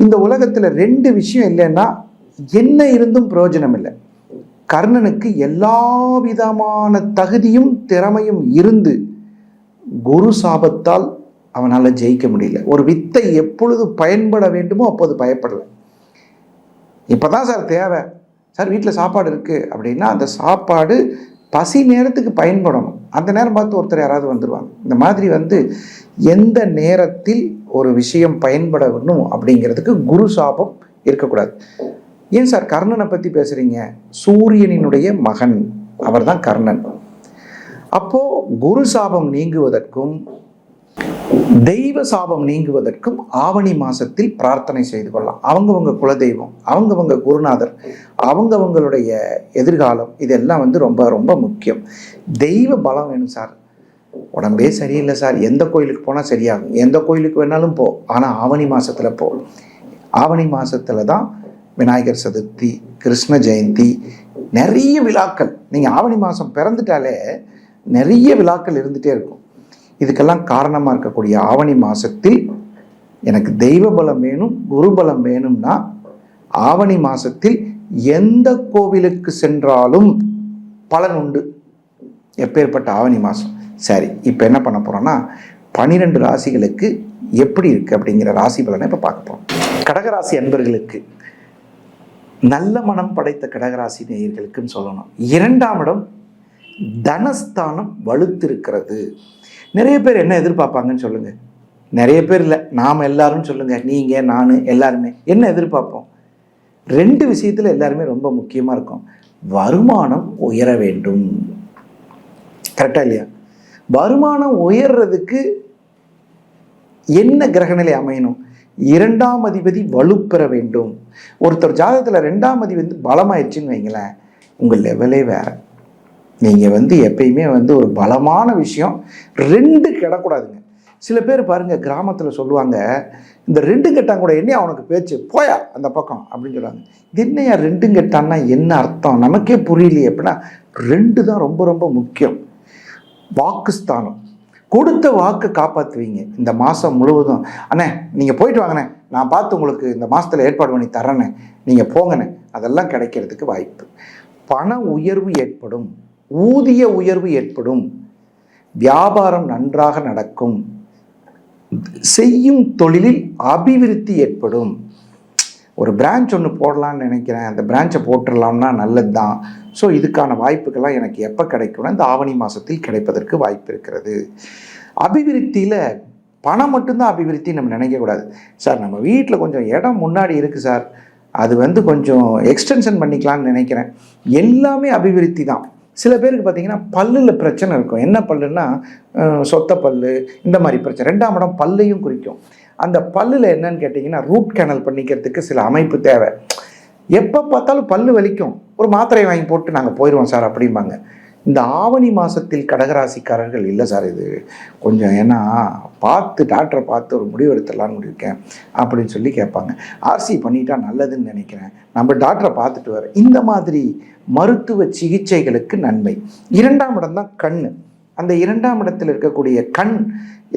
இந்த உலகத்தில் ரெண்டு விஷயம் இல்லைன்னா என்ன இருந்தும் பிரயோஜனம் இல்லை. கர்ணனுக்கு எல்லா விதமான தகுதியும் திறமையும் இருந்து குரு சாபத்தால் அவனால் ஜெயிக்க முடியல. ஒரு வித்தை எப்பொழுது பயன்பட வேண்டுமோ அப்போது பயப்படலை. இப்போ தான் சார் தேவை. சார் வீட்டில் சாப்பாடு இருக்குது அப்படின்னா அந்த சாப்பாடு பசி நேரத்துக்கு பயன்படணும். அந்த நேரம் பார்த்து ஒருத்தர் யாராவது வந்துடுவாங்க இந்த மாதிரி வந்து எந்த நேரத்தில் ஒரு விஷயம் பயன்படணும் அப்படிங்கிறதுக்கு குரு சாபம் இருக்கக்கூடாது. ஏன் சார்? கர்ணனை பற்றி பேசுகிறீங்க சூரியனினுடைய மகன். அவர் தான் கர்ணன். அப்போ குரு சாபம் நீங்குவதற்கும் தெய்வ சாபம் நீங்குவதற்கும் ஆவணி மாதத்தில் பிரார்த்தனை செய்து கொள்ளலாம். அவங்கவங்க குலதெய்வம் அவங்கவங்க குருநாதர் அவங்கவங்களுடைய எதிர்காலம் இதெல்லாம் வந்து ரொம்ப ரொம்ப முக்கியம். தெய்வ பலம் வேணும் சார். உடம்பே சரியில்லை சார். எந்த கோயிலுக்கு போனால் சரியாகும். எந்த கோயிலுக்கு வேணாலும் போ. ஆனால் ஆவணி மாதத்தில் போ. ஆவணி மாதத்தில் தான் விநாயகர் சதுர்த்தி கிருஷ்ண ஜெயந்தி நிறைய விழாக்கள். நீங்கள் ஆவணி மாதம் பிறந்துட்டாலே நிறைய விழாக்கள் இருந்துகிட்டே இருக்கும். இதுக்கெல்லாம் காரணமாக இருக்கக்கூடிய ஆவணி மாதத்தில் எனக்கு தெய்வ பலம் வேணும் குரு பலம் வேணும்னா ஆவணி மாதத்தில் எந்த கோவிலுக்கு சென்றாலும் பலன் உண்டு. எப்பேற்பட்ட ஆவணி மாதம் சரி இப்போ என்ன பண்ண போகிறோன்னா பன்னிரெண்டு ராசிகளுக்கு எப்படி இருக்குது அப்படிங்கிற ராசி பலனை இப்போ பார்க்க போகிறோம் கடகராசி அன்பர்களுக்கு நல்ல மனம் படைத்த கடகராசி நேயர்களுக்குன்னு சொல்லணும். இரண்டாம் இடம் தனஸ்தானம் வலுத்திருக்கிறது. நிறைய பேர் என்ன எதிர்பார்ப்பாங்கன்னு சொல்லுங்கள் நிறைய பேர் இல்லை. நாம் எல்லாரும் சொல்லுங்கள் நீங்கள் நான் எல்லாருமே என்ன எதிர்பார்ப்போம்? ரெண்டு விஷயத்தில் எல்லாருமே ரொம்ப முக்கியமாக இருக்கும். வருமானம் உயர வேண்டும். கரெக்டாக இல்லையா? வருமானம் உயர்றதுக்கு என்ன கிரகநிலை அமையணும்? இரண்டாம் அதிபதி வலுப்பெற வேண்டும். ஒருத்தர் ஜாதகத்தில் ரெண்டாம் அதிபதி வந்து பலமாயிடுச்சுன்னு வைங்களேன் உங்கள் லெவலே வேறு. நீங்கள் வந்து எப்பயுமே வந்து ஒரு பலமான விஷயம் ரெண்டு கிடக்கூடாதுங்க. சில பேர் பாருங்கள் கிராமத்தில் சொல்லுவாங்க இந்த ரெண்டு கெட்டான் கூட என்ன அவனுக்கு பேச்சு? போயா அந்த பக்கம் அப்படின்னு சொல்லுவாங்க. இது என்னையா ரெண்டு கெட்டான்னா என்ன அர்த்தம்? நமக்கே புரியலையே அப்படின்னா ரெண்டு தான் ரொம்ப ரொம்ப முக்கியம். வாக்குஸ்தானம். கொடுத்த வாக்கை காப்பாற்றுவீங்க இந்த மாதம் முழுவதும். அண்ணே நீங்கள் போயிட்டு வாங்கண்ணே. நான் பார்த்து உங்களுக்கு இந்த மாதத்தில் ஏற்பாடு பண்ணி தரேண்ணே நீங்கள் போங்கண்ணே. அதெல்லாம் கிடைக்கிறதுக்கு வாய்ப்பு. பண உயர்வு ஏற்படும். ஊதிய உயர்வு ஏற்படும். வியாபாரம் நன்றாக நடக்கும். செய்யும் தொழிலில் அபிவிருத்தி ஏற்படும். ஒரு பிரான்ச் ஒன்று போடலான்னு நினைக்கிறேன். அந்த பிரான்ச்சை போட்டுடலாம்னா நல்லது தான் ஸோ இதுக்கான வாய்ப்புகள்லாம் எனக்கு எப்போ கிடைக்கும்னா இந்த ஆவணி மாதத்தில் கிடைப்பதற்கு வாய்ப்பு இருக்கிறது. அபிவிருத்தியில் பணம் மட்டும்தான் அபிவிருத்தி நம்ம நினைக்கக்கூடாது சார் நம்ம வீட்டில் கொஞ்சம் இடம் முன்னாடி இருக்குது சார் அது வந்து கொஞ்சம் எக்ஸ்டென்ஷன் பண்ணிக்கலாம்னு நினைக்கிறேன். எல்லாமே அபிவிருத்தி தான் சில பேருக்கு பார்த்தீங்கன்னா பல்லில் பிரச்சனை இருக்கும். என்ன பல்லுன்னா சொத்த பல்லு இந்த மாதிரி பிரச்சனை. ரெண்டாம் இடம் பல்லையும் குறிக்கும். அந்த பல்லில் என்னன்னு கேட்டிங்கன்னா ரூட் கேனல் பண்ணிக்கிறதுக்கு சில அமைப்பு தேவை. எப்போ பார்த்தாலும் பல்லு வலிக்கும். ஒரு மாத்திரை வாங்கி போட்டு நாங்கள் போயிடுவோம் சார் அப்படிம்பாங்க. இந்த ஆவணி மாதத்தில் கடகராசிக்காரர்கள் இல்லை சார் இது. கொஞ்சம் ஏன்னா பார்த்து டாக்டரை பார்த்து ஒரு முடிவு எடுத்துடலான்னு இருக்கேன் அப்படின்னு சொல்லி கேட்பாங்க. ஆர்சி பண்ணிட்டா நல்லதுன்னு நினைக்கிறேன். நம்ம டாக்டரை பார்த்துட்டு வர. இந்த மாதிரி மருத்துவ சிகிச்சைகளுக்கு நன்மை. இரண்டாம் இடம் தான் கண். அந்த இரண்டாம் இடத்தில் இருக்கக்கூடிய கண்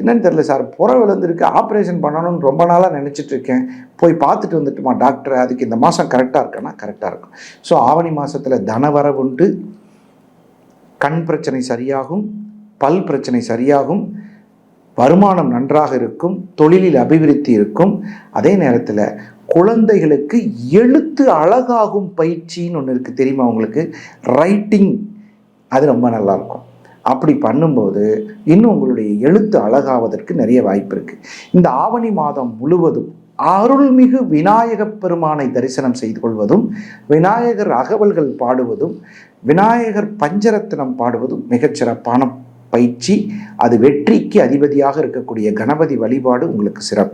என்னன்னு தெரியல சார். புற விழுந்திருக்கு ஆப்ரேஷன் பண்ணணும்னு ரொம்ப நாளாக நினச்சிட்டு இருக்கேன். போய் பார்த்துட்டு வந்துட்டுமா டாக்டர்? அதுக்கு இந்த மாதம் கரெக்டாக இருக்கேன்னா கரெக்டாக இருக்கும். ஸோ ஆவணி மாதத்தில் தனவரவுண்டு கண் பிரச்சனை சரியாகும் பல் பிரச்சனை சரியாகும் வருமானம் நன்றாக இருக்கும் தொழிலில் அபிவிருத்தி இருக்கும். அதே நேரத்தில் குழந்தைகளுக்கு எழுத்து அழகாகும் பயிற்சின்னு ஒன்று இருக்குது தெரியுமா உங்களுக்கு? ரைட்டிங் அது ரொம்ப நல்லா இருக்கும் அப்படி பண்ணும்போது இன்னும் உங்களுடைய எழுத்து அழகாவதற்கு நிறைய வாய்ப்பு இருக்குது இந்த ஆவணி மாதம் முழுவதும் அருள்மிகு விநாயகப் பெருமானை தரிசனம் செய்து கொள்வதும் விநாயகர் அகவல்கள் பாடுவதும் விநாயகர் பஞ்சரத்னம் பாடுவதும் மிகச்சிறப்பான பயிற்சி. அது வெற்றிக்கு அதிபதியாக இருக்கக்கூடிய கணபதி வழிபாடு உங்களுக்கு சிறப்பு.